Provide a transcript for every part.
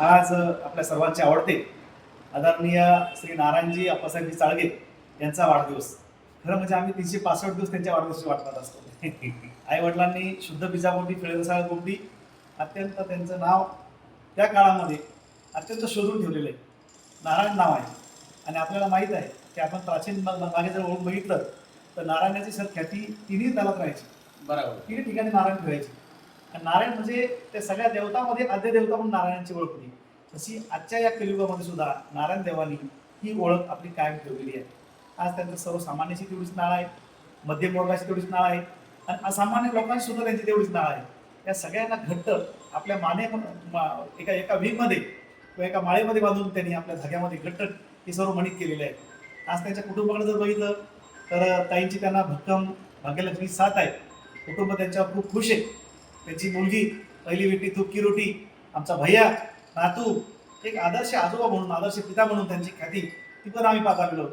आज आपल्या सर्वांचे आवडते आदरणीय श्री नारायणजी अप्पासाहेबजी चाळगे यांचा वाढदिवस. खरं म्हणजे आम्ही तीनशे पासष्ट दिवस त्यांच्या वाढदिवसाची वाट पाहत असतो. आई वडिलांनी शुद्ध बीजापोटी फिळरसाळ गोमटी अत्यंत त्यांचं नाव त्या काळामध्ये अत्यंत शोधून ठेवलेलं आहे. नारायण नाव आहे. आणि आपल्याला माहीत आहे की आपण प्राचीन मागे जर ओळख बघितलं तर नारायणाची सर ख्याती तिन्ही दलात राहायची. बरोबर. तिन्ही ठिकाणी नारायण ठेवायचे नारायण म्हणजे त्या सगळ्या देवतामध्ये आद्य देवता म्हणून नारायणाची ओळख होती. तशी आजच्या या कलियुगामध्ये सुद्धा नारायण देवानी ही ओळख आपली कायम ठेवलेली आहे. आज त्यांचं सर्वसामान्याची तेवढीच नाळ आहे मध्यम वर्गाची तेवढीच नाळ आहे आणि असामान्य लोकांची सुद्धा त्यांची तेवढीच नाळ आहे. या सगळ्यांना घट्ट आपल्या माने मा- एका एका विंगमध्ये किंवा एका माळेमध्ये बांधून त्यांनी आपल्या धाग्यामध्ये घट्ट हे सर्व मणित केलेले आहे आज त्यांच्या कुटुंबाकडे जर बघितलं तर ताईंची त्यांना भक्कम भाग्यलक्ष्मी साथ आहे. कुटुंब त्यांच्यावर खूप खुश आहे. त्यांची मुलगी पहिली बेटी तुपकी रोटी आमचा भैया नातू एक आदर्श आजोबा म्हणून आदर्श पिता म्हणून त्यांची ख्याती ती पण आम्ही पाहत. आलेलो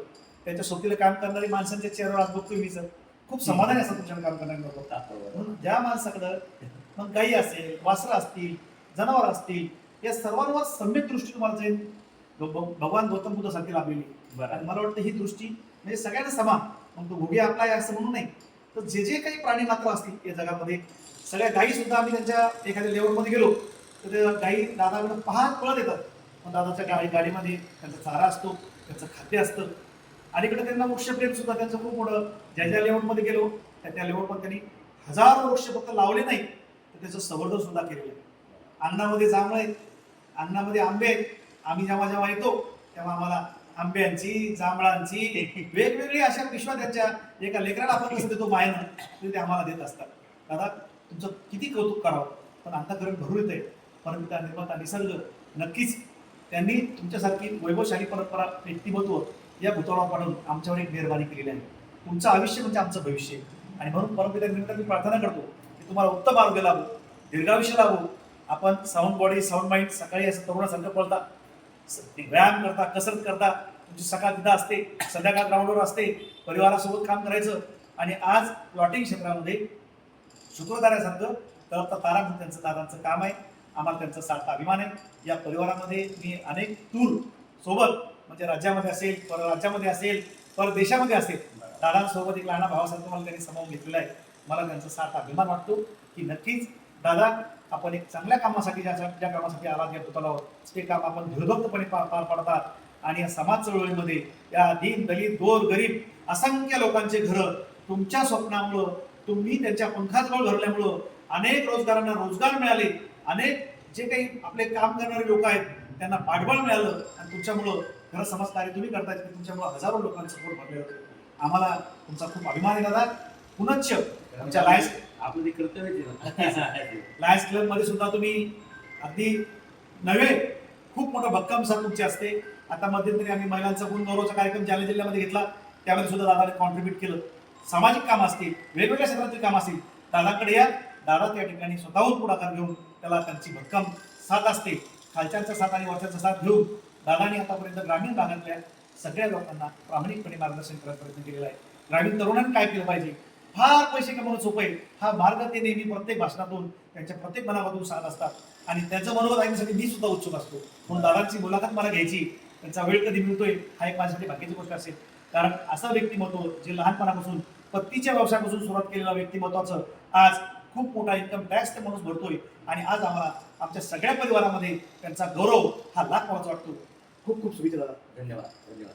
त्यांच्या सोबतीला काम करणारी माणसांच्या चेहऱ्यावर आज बघतोय मी सर. खूप समाधान असतं तुमच्याकडे काम करणारी लोक म्हणून ज्या माणसाकडं मग गाई असेल वासरं असतील जनावर असतील या सर्वांवर सम्यक दृष्टी तुम्हाला जाईल भगवान गौतम बुद्ध सारखी लाभलेली मला वाटतं ही दृष्टी म्हणजे सगळ्यांना समान. मग तो भोगी आपला आहे असं म्हणून नाही तर जे जे काही प्राणी मात्र असतील या जगामध्ये सगळ्या गायी सुद्धा आम्ही त्यांच्या एखाद्या लेवलमध्ये गेलो तर ते गायी दादाकडे पहा पळत येतात. मग दादाच्या गाडी गाडीमध्ये त्यांचा चारा असतो त्यांचं खाद्य असतं. अलीकडे त्यांना वृक्षप्रेम सुद्धा त्यांचं खूप मोठं ज्या ज्या लेवलमध्ये गेलो त्या त्या लेवलमध्ये त्यांनी हजारो वृक्ष फक्त लावले नाही तर त्याचं संवर्धन सुद्धा केलेलं आहे. अन्नामध्ये जांभळं आहेत अन्नामध्ये आंबे आहेत. आम्ही जेव्हा जेव्हा येतो तेव्हा आम्हाला आंब्यांची जांभळांची वेगवेगळी अशा पिशव्या त्यांच्या एका लेकराला आपण कसं देतो मायनं ते आम्हाला देत असतात. दादा तुमचं किती कौतुक करावं? पण अंतकरण भरून येते परंतु निर्माता निसर्ग नक्कीच त्यांनी तुमच्यासारखी वैभवशाली परंपरा व्यक्तिमत्व या भूतळावर पाडून आमच्यावर एक मेहरबानी केलेली आहे. तुमचं आयुष्य म्हणजे आमचं भविष्य. आणि म्हणून परमपिता निमित्त मी प्रार्थना करतो की तुम्हाला उत्तम आरोग्य लाभो दीर्घायुष्य लाभो. आपण साऊंड बॉडी साऊंड माइंड सकाळी असं तरुणासारखं पळता. व्यायाम करता कसरत करता तुमची सकाळ तिथं असते संध्याकाळ ग्राउंडवर असते परिवारासोबत काम करायचं. आणि आज प्लॉटिंग क्षेत्रामध्ये शुक्रताऱ्यासारखं तर तारा म्हणून त्यांचं दादांचं काम आहे. आम्हाला त्यांचा सारखा अभिमान आहे. या परिवारामध्ये मी अनेक टूर सोबत म्हणजे राज्यामध्ये असेल परराज्यामध्ये असेल परदेशामध्ये असेल दादांसोबत एक लहान भावासारखं मला त्यांनी समोर घेतलेला आहे. मला त्यांचा सारखा अभिमान वाटतो की नक्कीच दादा आपण एक चांगल्या कामासाठी ज्या ज्या कामासाठी आवाज घेतो पुतळावर ते काम आपण धीरभक्तपणे पार पार पाडतात. आणि या समाज चळवळीमध्ये या दीन दलित गोर गरीब असंख्य लोकांचे घरं तुमच्या स्वप्नामुळं तुम्ही त्यांच्या पंखाजवळ धरल्यामुळं अनेक रोजगारांना रोजगार मिळाले. अनेक जे काही आपले काम करणारे लोक आहेत त्यांना पाठबळ मिळालं. आणि तुमच्यामुळं खरं समाज कार्य तुम्ही करताय की तुमच्यामुळं हजारो लोकांचं पोट भरले होते आम्हाला तुमचा खूप अभिमान आहे दादा. पुनश्च आमच्या लायस आपलं ते कर्तव्य लायन्स क्लबमध्ये सुद्धा तुम्ही अगदी नव्हे खूप मोठं भक्कम सर तुमची असते. आता मध्यंतरी आम्ही महिलांचा गुण गौरवचा कार्यक्रम जालना जिल्ह्यामध्ये घेतला. त्यामध्ये सुद्धा दादाने कॉन्ट्रीब्युट केलं. सामाजिक काम असतील वेगवेगळ्या क्षेत्रातील काम असतील दादाकडे या. दादा त्या ठिकाणी स्वतःहून पुढाकार घेऊन त्याला त्यांची भक्कम साथ असते. खालच्यांचा साथ आणि वरच्यांचा साथ घेऊन दादाने आतापर्यंत ग्रामीण भागातल्या सगळ्या लोकांना प्रामाणिकपणे मार्गदर्शन करण्याचा प्रयत्न केलेला आहे. ग्रामीण तरुणांनी काय केलं पाहिजे? फार पैसे कमवणं सोपं आहे. हा मार्ग ते नेहमी प्रत्येक भाषणातून त्यांच्या प्रत्येक मनामधून सांगत असतात. आणि त्यांचं मनोगत ऐकण्यासाठी मी सुद्धा उत्सुक असतो. म्हणून दादांची मुलाखत मला घ्यायची त्यांचा वेळ कधी मिळतोय हा एक माझ्यासाठी बाकीची गोष्ट असेल. कारण असं व्यक्तिमत्व जे लहानपणापासून पत्तीच्या व्यवसायापासून सुरुवात केलेलं व्यक्तिमत्वाचं आज खूप मोठा इन्कम टॅक्स ते माणूस भरतोय. आणि आज आम्हाला आमच्या सगळ्या परिवारामध्ये त्यांचा गौरव हा लाख वाटतो. खूप खूप सुविधा दादा. धन्यवाद. धन्यवाद.